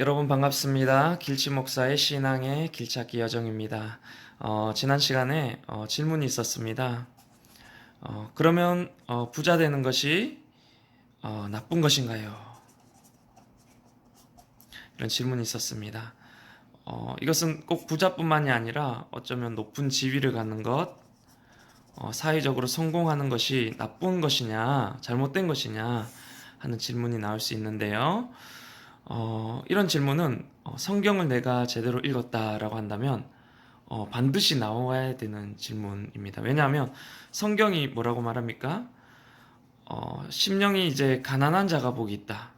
여러분 반갑습니다. 길치 목사의 신앙의 길찾기 여정입니다. 어, 지난 시간에 어, 질문이 있었습니다. 어, 그러면 어, 부자 되는 것이 어, 나쁜 것인가요? 이런 질문이 있었습니다. 어, 이것은 꼭 부자뿐만이 아니라 어쩌면 높은 지위를 갖는 것, 어, 사회적으로 성공하는 것이 나쁜 것이냐, 잘못된 것이냐 하는 질문이 나올 수 있는데요. 어, 이런 질문은 어, 성경을 내가 제대로 읽었다라고 한다면 어, 반드시 나와야 되는 질문입니다. 왜냐하면 성경이 뭐라고 말합니까? 어, 심령이 이제 가난한 자가 복이 있다.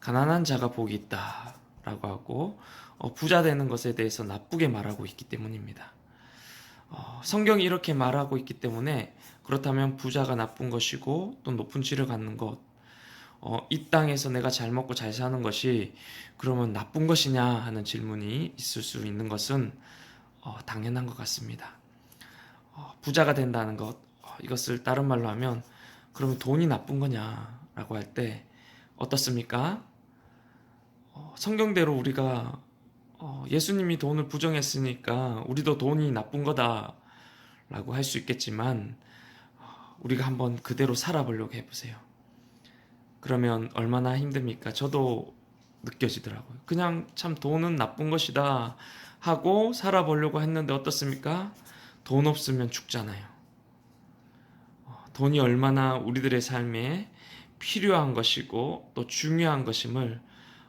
가난한 자가 복이 있다라고 하고 어, 부자 되는 것에 대해서 나쁘게 말하고 있기 때문입니다. 어, 성경이 이렇게 말하고 있기 때문에 그렇다면 부자가 나쁜 것이고 또 높은 지를 갖는 것 어, 이 땅에서 내가 잘 먹고 잘 사는 것이 그러면 나쁜 것이냐 하는 질문이 있을 수 있는 것은 어, 당연한 것 같습니다. 어, 부자가 된다는 것 어, 이것을 다른 말로 하면 그러면 돈이 나쁜 거냐라고 할 때 어떻습니까? 어, 성경대로 우리가 어, 예수님이 돈을 부정했으니까 우리도 돈이 나쁜 거다라고 할 수 있겠지만 어, 우리가 한번 그대로 살아보려고 해보세요. 그러면 얼마나 힘듭니까? 저도 느껴지더라고요. 그냥 참 돈은 나쁜 것이다 하고 살아보려고 했는데 어떻습니까? 돈 없으면 죽잖아요. 어, 돈이 얼마나 우리들의 삶에 필요한 것이고 또 중요한 것임을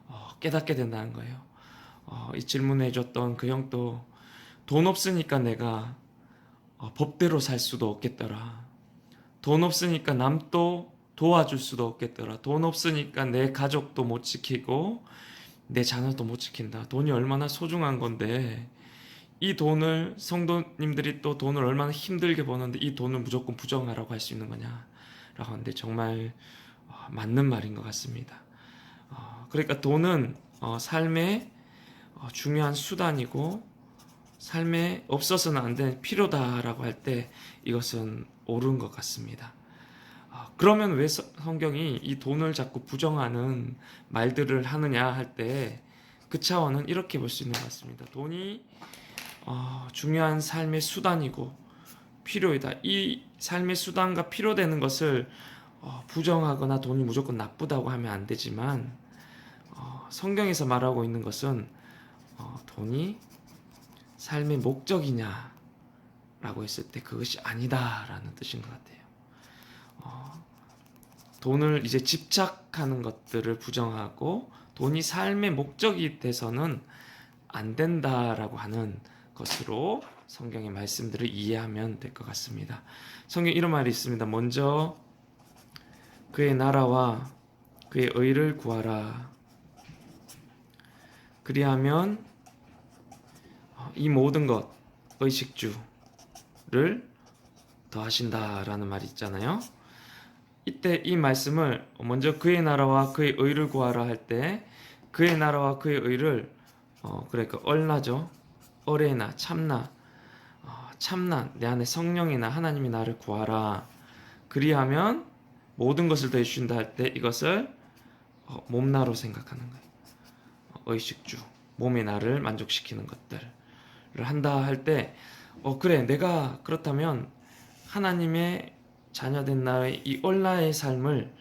어, 깨닫게 된다는 거예요. 어, 이 질문해 줬던 그 형도 돈 없으니까 내가 어, 법대로 살 수도 없겠더라. 돈 없으니까 남도 도와줄 수도 없겠더라. 돈 없으니까 내 가족도 못 지키고 내 자녀도 못 지킨다. 돈이 얼마나 소중한 건데 이 돈을 성도님들이 또 돈을 얼마나 힘들게 버는데 이 돈을 무조건 부정하라고 할 수 있는 거냐 라고 하는데 정말 어, 맞는 말인 것 같습니다. 어, 그러니까 돈은 어, 삶의 어, 중요한 수단이고 삶에 없어서는 안 되는 필요다라고 할 때 이것은 옳은 것 같습니다. 아, 그러면 왜 서- 성경이 이 돈을 자꾸 부정하는 말들을 하느냐 할 때 그 차원은 이렇게 볼 수 있는 것 같습니다. 돈이 어, 중요한 삶의 수단이고 필요이다. 이 삶의 수단과 필요되는 것을 어, 부정하거나 돈이 무조건 나쁘다고 하면 안 되지만 어, 성경에서 말하고 있는 것은 어, 돈이 삶의 목적이냐라고 했을 때 그것이 아니다라는 뜻인 것 같아요. 어, 돈을 이제 집착하는 것들을 부정하고 돈이 삶의 목적이 돼서는 안 된다라고 하는 것으로 성경의 말씀들을 이해하면 될 것 같습니다. 성경 이런 말이 있습니다. 먼저 그의 나라와 그의 의를 구하라. 그리하면 어, 이 모든 것 의식주를 더하신다라는 말이 있잖아요. 이때 이 말씀을 먼저 그의 나라와 그의 의를 구하라 할 때 그의 나라와 그의 의를 어 그러니까 얼나죠? 어레나 참나 어, 참나 내 안에 성령이나 하나님이 나를 구하라. 그리하면 모든 것을 더해 주신다 할 때 이것을 어, 몸나로 생각하는 거예요. 어, 의식주 몸의 나를 만족시키는 것들을 한다 할 때 어 그래 내가 그렇다면 하나님의 자녀된 나의 이 얼라의 삶을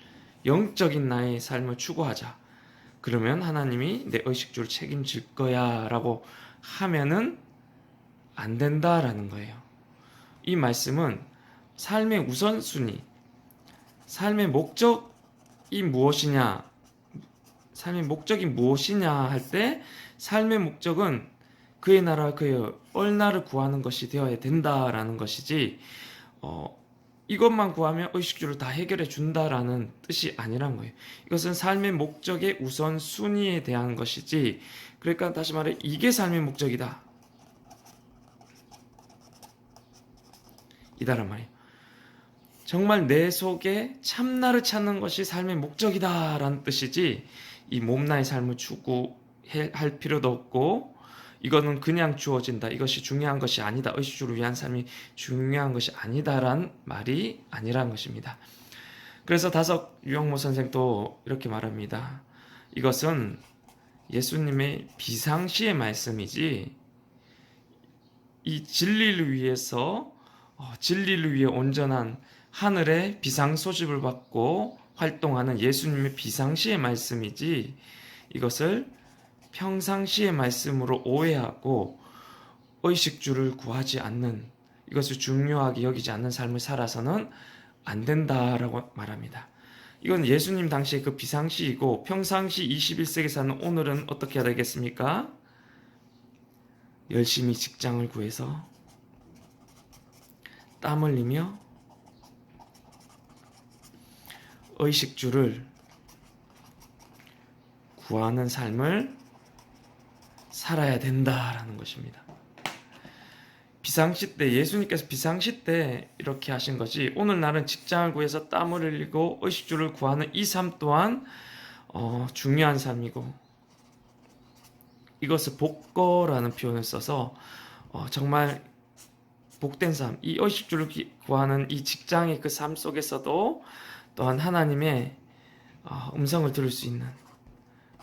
영적인 나의 삶을 추구하자. 그러면 하나님이 내 의식주를 책임질 거야라고 하면은 안 된다라는 거예요. 이 말씀은 삶의 우선순위, 삶의 목적이 무엇이냐, 삶의 목적이 무엇이냐 할 때 삶의 목적은 그의 나라 그의 얼나를 구하는 것이 되어야 된다라는 것이지 어, 이것만 구하면 의식주를 다 해결해 준다라는 뜻이 아니란 거예요. 이것은 삶의 목적의 우선 순위에 대한 것이지. 그러니까 다시 말해 이게 삶의 목적이다. 이다란 말이에요. 정말 내 속에 참나를 찾는 것이 삶의 목적이다라는 뜻이지 이 몸나의 삶을 추구할 필요도 없고 이거는 그냥 주어진다. 이것이 중요한 것이 아니다. 의식주를 위한 삶이 중요한 것이 아니다란 말이 아니라는 것입니다. 그래서 다섯 유영모 선생도 이렇게 말합니다. 이것은 예수님의 비상시의 말씀이지 이 진리를 위해서 어, 진리를 위해 온전한 하늘의 비상 소집을 받고 활동하는 예수님의 비상시의 말씀이지 이것을 평상시의 말씀으로 오해하고 의식주를 구하지 않는 이것을 중요하게 여기지 않는 삶을 살아서는 안 된다라고 말합니다. 이건 예수님 당시의 그 비상시이고 평상시 21세기 사는 오늘은 어떻게 해야 되겠습니까? 열심히 직장을 구해서 땀 흘리며 의식주를 구하는 삶을 살아야 된다라는 것입니다. 비상시 때 예수님께서 비상시 때 이렇게 하신 것이 오늘날은 직장을 구해서 땀을 흘리고 의식주를 구하는 이 삶 또한 어, 중요한 삶이고 이것을 복거라는 표현을 써서 어, 정말 복된 삶, 이 의식주를 기- 구하는 이 직장의 그 삶 속에서도 또한 하나님의 어, 음성을 들을 수 있는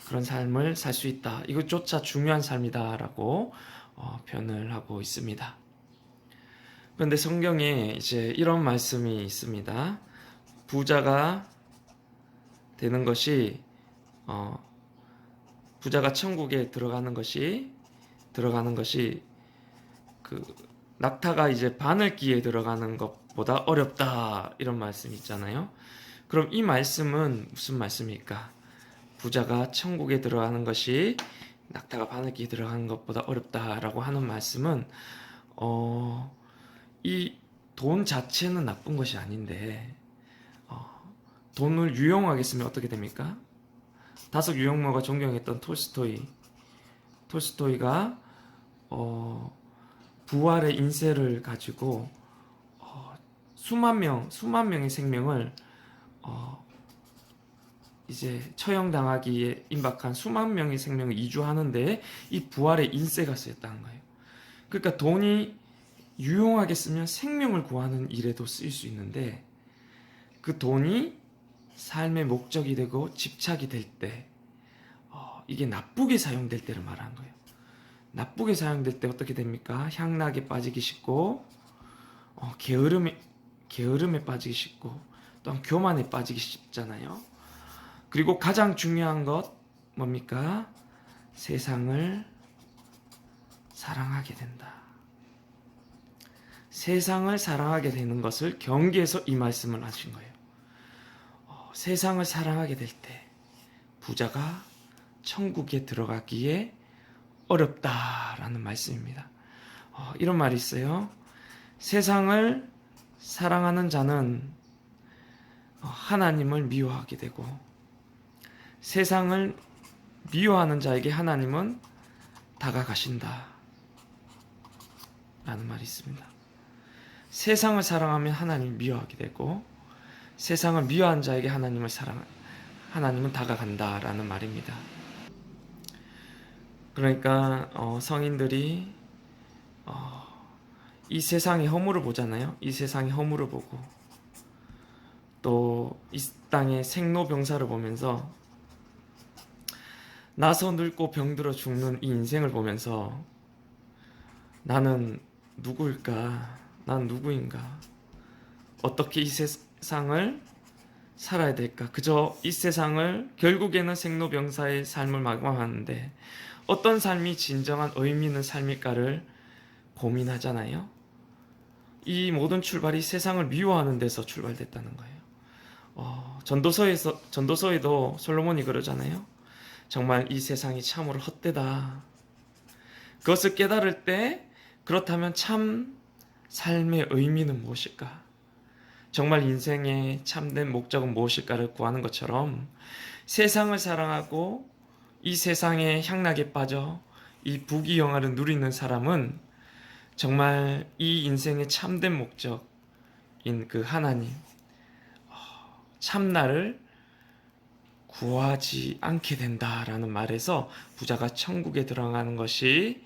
그런 삶을 살 수 있다. 이것조차 중요한 삶이다라고 어, 표현을 하고 있습니다. 그런데 성경에 이제 이런 말씀이 있습니다. 부자가 되는 것이 어, 부자가 천국에 들어가는 것이 들어가는 것이 그 낙타가 이제 바늘기에 들어가는 것보다 어렵다 이런 말씀 있잖아요. 그럼 이 말씀은 무슨 말씀입니까? 부자가 천국에 들어가는 것이 낙타가 바늘기에 들어가는 것보다 어렵다라고 하는 말씀은 어, 이 돈 자체는 나쁜 것이 아닌데 어, 돈을 유용하게 쓰면 어떻게 됩니까? 다섯 유형모가 존경했던 톨스토이 톨스토이가 어, 부활의 인세를 가지고 어, 수만 명 수만 명의 생명을 어, 이제 처형당하기에 임박한 수만 명의 생명을 이주하는데 이 부활의 인세가 쓰였다는 거예요. 그러니까 돈이 유용하게 쓰면 생명을 구하는 일에도 쓰일 수 있는데 그 돈이 삶의 목적이 되고 집착이 될 때, 어, 이게 나쁘게 사용될 때를 말하는 거예요. 나쁘게 사용될 때 어떻게 됩니까? 향락에 빠지기 쉽고, 어, 게으름에, 게으름에 빠지기 쉽고, 또한 교만에 빠지기 쉽잖아요. 그리고 가장 중요한 것, 뭡니까? 세상을 사랑하게 된다. 세상을 사랑하게 되는 것을 경계해서 이 말씀을 하신 거예요. 어, 세상을 사랑하게 될 때 부자가 천국에 들어가기에 어렵다라는 말씀입니다. 어, 이런 말이 있어요. 세상을 사랑하는 자는 어, 하나님을 미워하게 되고 세상을 미워하는 자에게 하나님은 다가가신다. 라는 말이 있습니다. 세상을 사랑하면 하나님을 미워하게 되고 세상을 미워한 자에게 하나님을 사랑 하나님은 다가간다라는 말입니다. 그러니까 어, 성인들이 어, 이 세상의 허물을 보잖아요. 이 세상의 허물을 보고 또 이 땅의 생로병사를 보면서 나서 늙고 병들어 죽는 이 인생을 보면서 나는 누구일까? 난 누구인가? 어떻게 이 세상을 살아야 될까? 그저 이 세상을 결국에는 생로병사의 삶을 마감하는데 어떤 삶이 진정한 의미 있는 삶일까를 고민하잖아요. 이 모든 출발이 세상을 미워하는 데서 출발됐다는 거예요. 어, 전도서에서 전도서에도 솔로몬이 그러잖아요. 정말 이 세상이 참으로 헛되다. 그것을 깨달을 때 그렇다면 참 삶의 의미는 무엇일까? 정말 인생의 참된 목적은 무엇일까를 구하는 것처럼 세상을 사랑하고 이 세상의 향락에 빠져 이 부귀 영화를 누리는 사람은 정말 이 인생의 참된 목적인 그 하나님 어, 참나를 구하지 않게 된다라는 말에서 부자가 천국에 들어가는 것이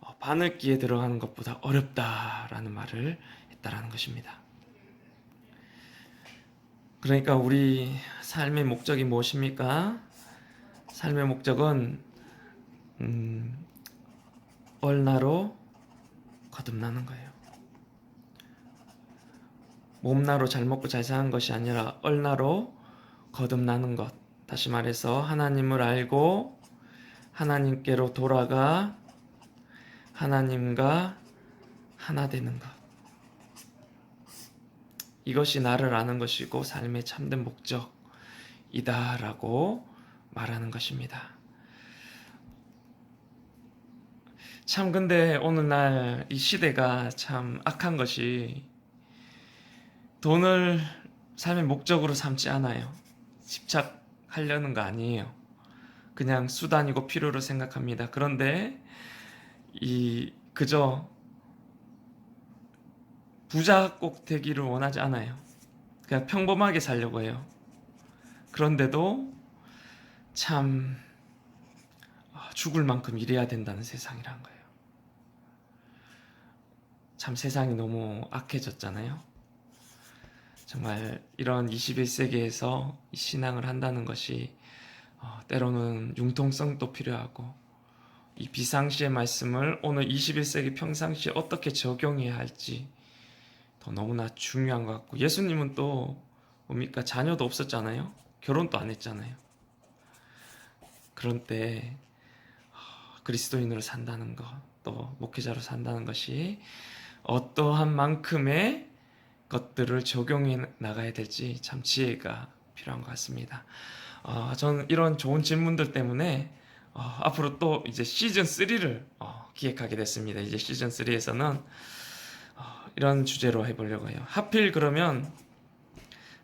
어, 바늘기에 들어가는 것보다 어렵다라는 말을 했다라는 것입니다. 그러니까 우리 삶의 목적이 무엇입니까? 삶의 목적은 음, 얼나로 거듭나는 거예요. 몸나로 잘 먹고 잘 사는 것이 아니라 얼나로 거듭나는 것. 다시 말해서 하나님을 알고 하나님께로 돌아가 하나님과 하나 되는 것. 이것이 나를 아는 것이고 삶의 참된 목적이다라고 말하는 것입니다. 참 근데 오늘날 이 시대가 참 악한 것이 돈을 삶의 목적으로 삼지 않아요. 집착 하려는 거 아니에요. 그냥 수단이고 필요로 생각합니다. 그런데 이 그저 부자 꼭 되기를 원하지 않아요. 그냥 평범하게 살려고 해요. 그런데도 참 아, 죽을 만큼 일해야 된다는 세상이란 거예요. 참 세상이 너무 악해졌잖아요. 정말 이런 21세기에서 신앙을 한다는 것이 어, 때로는 융통성도 필요하고 이 비상시의 말씀을 오늘 21세기 평상시에 어떻게 적용해야 할지 더 너무나 중요한 것 같고 예수님은 또 뭡니까? 자녀도 없었잖아요? 결혼도 안 했잖아요. 그런 때 어, 그리스도인으로 산다는 것 또 목회자로 산다는 것이 어떠한 만큼의 것들을 적용해 나가야 될지 참 지혜가 필요한 것 같습니다. 어, 저는 이런 좋은 질문들 때문에 어, 앞으로 또 이제 시즌 3를 어, 기획하게 됐습니다. 이제 시즌 3에서는 어, 이런 주제로 해보려고 해요. 하필 그러면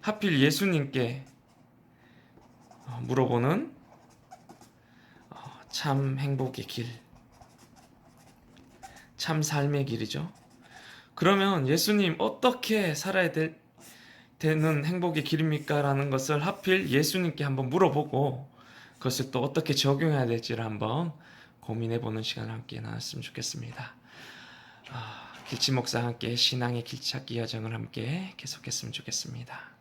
하필 예수님께 어, 물어보는 어, 참 행복의 길, 참 삶의 길이죠. 그러면 예수님 어떻게 살아야 될, 되는 행복의 길입니까? 라는 것을 하필 예수님께 한번 물어보고 그것을 또 어떻게 적용해야 될지를 한번 고민해보는 시간을 함께 나눴으면 좋겠습니다. 아, 길치 목사 함께 신앙의 길찾기 여정을 함께 계속했으면 좋겠습니다.